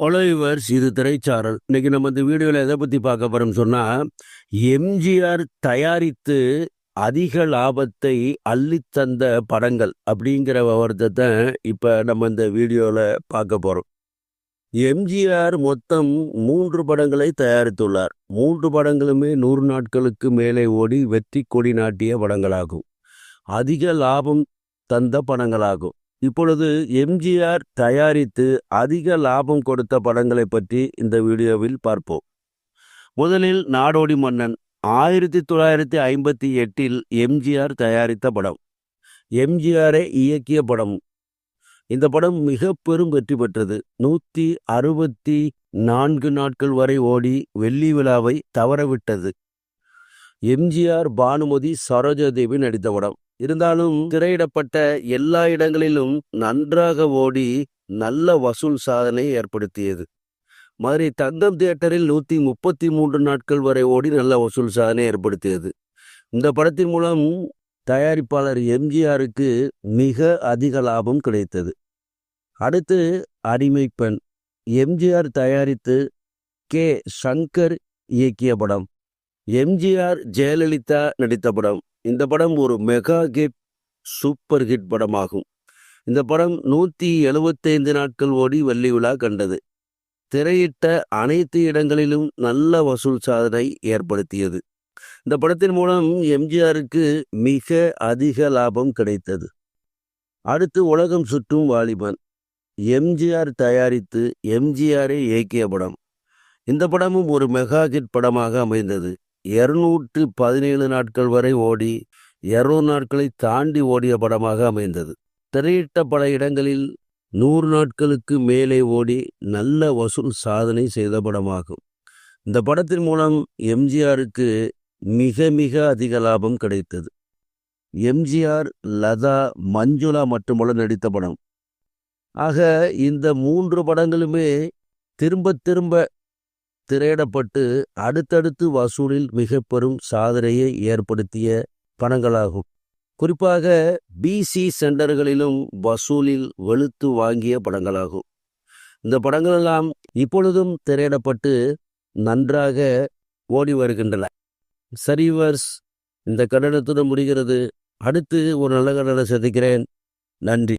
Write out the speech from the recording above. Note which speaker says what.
Speaker 1: ஒலைவர் சிறு திரைச்சாரல். இன்னைக்கு நம்ம இந்த வீடியோவில் எதை பற்றி பார்க்க போகிறோம் சொன்னால் எம்ஜிஆர் தயாரித்து அதிக லாபத்தை அள்ளித்தந்த படங்கள் அப்படிங்கிற விவரத்தை இப்போ நம்ம இந்த வீடியோவில் பார்க்க போகிறோம் எம்ஜிஆர் மொத்தம் மூன்று படங்களை தயாரித்துள்ளார். மூன்று படங்களுமே நூறு நாட்களுக்கு மேலே ஓடி வெற்றி கொடி நாட்டிய படங்களாகும். அதிக லாபம் தந்த படங்களாகும். இப்பொழுது எம்ஜிஆர் தயாரித்து அதிக லாபம் கொடுத்த படங்களை பற்றி இந்த வீடியோவில் பார்ப்போம். முதலில் நாடோடி மன்னன் ஆயிரத்தி தொள்ளாயிரத்தி ஐம்பத்தி எட்டில் எம்ஜிஆர் தயாரித்த படம். எம்ஜிஆரை இயக்கிய படம். இந்த படம் மிக பெரும் வெற்றி பெற்றது. நூற்றி அறுபத்தி நான்கு நாட்கள் வரை ஓடி வெள்ளி விழாவை தவறவிட்டது. எம்ஜிஆர் பானுமதி சரோஜாதேவி நடித்த படம். இருந்தாலும் திரையிடப்பட்ட எல்லா இடங்களிலும் நன்றாக ஓடி நல்ல வசூல் சாதனை ஏற்படுத்தியது. மாதிரி தங்கம் தியேட்டரில் நூற்றி முப்பத்தி மூன்று நாட்கள் வரை ஓடி நல்ல வசூல் சாதனை ஏற்படுத்தியது. இந்த படத்தின் மூலம் தயாரிப்பாளர் எம்ஜிஆருக்கு மிக அதிக லாபம் கிடைத்தது. அடுத்து அடிமை பெண். எம்ஜிஆர் தயாரித்து கே. சங்கர் இயக்கிய படம். எம்ஜிஆர் ஜெயலலிதா நடித்த படம். இந்த படம் ஒரு மெகா கிட் சூப்பர் ஹிட் படமாகும். இந்த படம் நூற்றி எழுபத்தைந்து நாட்கள் ஓடி வெள்ளி விழா கண்டது. திரையிட்ட அனைத்து இடங்களிலும் நல்ல வசூல் சாதனை ஏற்படுத்தியது. இந்த படத்தின் மூலம் எம்ஜிஆருக்கு மிக அதிக லாபம் கிடைத்தது. அடுத்து உலகம் சுற்றும் வாலிபன். எம்ஜிஆர் தயாரித்து எம்ஜிஆரை இயக்கிய படம். இந்த படமும் ஒரு மெகா ஹிட் படமாக அமைந்தது. இருநூற்று பதினேழு நாட்கள் வரை ஓடி இருநூறு நாட்களை தாண்டி ஓடிய படமாக அமைந்தது. திரையிட்ட பல இடங்களில் நூறு நாட்களுக்கு மேலே ஓடி நல்ல வசூல் சாதனை செய்த படமாகும். இந்த படத்தின் மூலம் எம்ஜிஆருக்கு மிக மிக அதிக லாபம் கிடைத்தது. எம்ஜிஆர் லதா மஞ்சுளா மட்டுமல்ல நடித்த படம். ஆக இந்த மூன்று படங்களுமே திரும்ப திரும்ப திரையிடப்பட்டு அடுத்தடுத்து வசூலில் மிக பெரும் சாதனையை ஏற்படுத்திய படங்களாகும். குறிப்பாக பிசி சென்டர்களிலும் வசூலில் வெளுத்து வாங்கிய படங்களாகும். இந்த படங்களெல்லாம் இப்பொழுதும் திரையிடப்பட்டு நன்றாக ஓடி வருகின்றன. சரிவர்ஸ் இந்த கன்னடத்துடன் முடிகிறது. அடுத்து ஒரு நல்ல கன்னடம் சந்திக்கிறேன். நன்றி.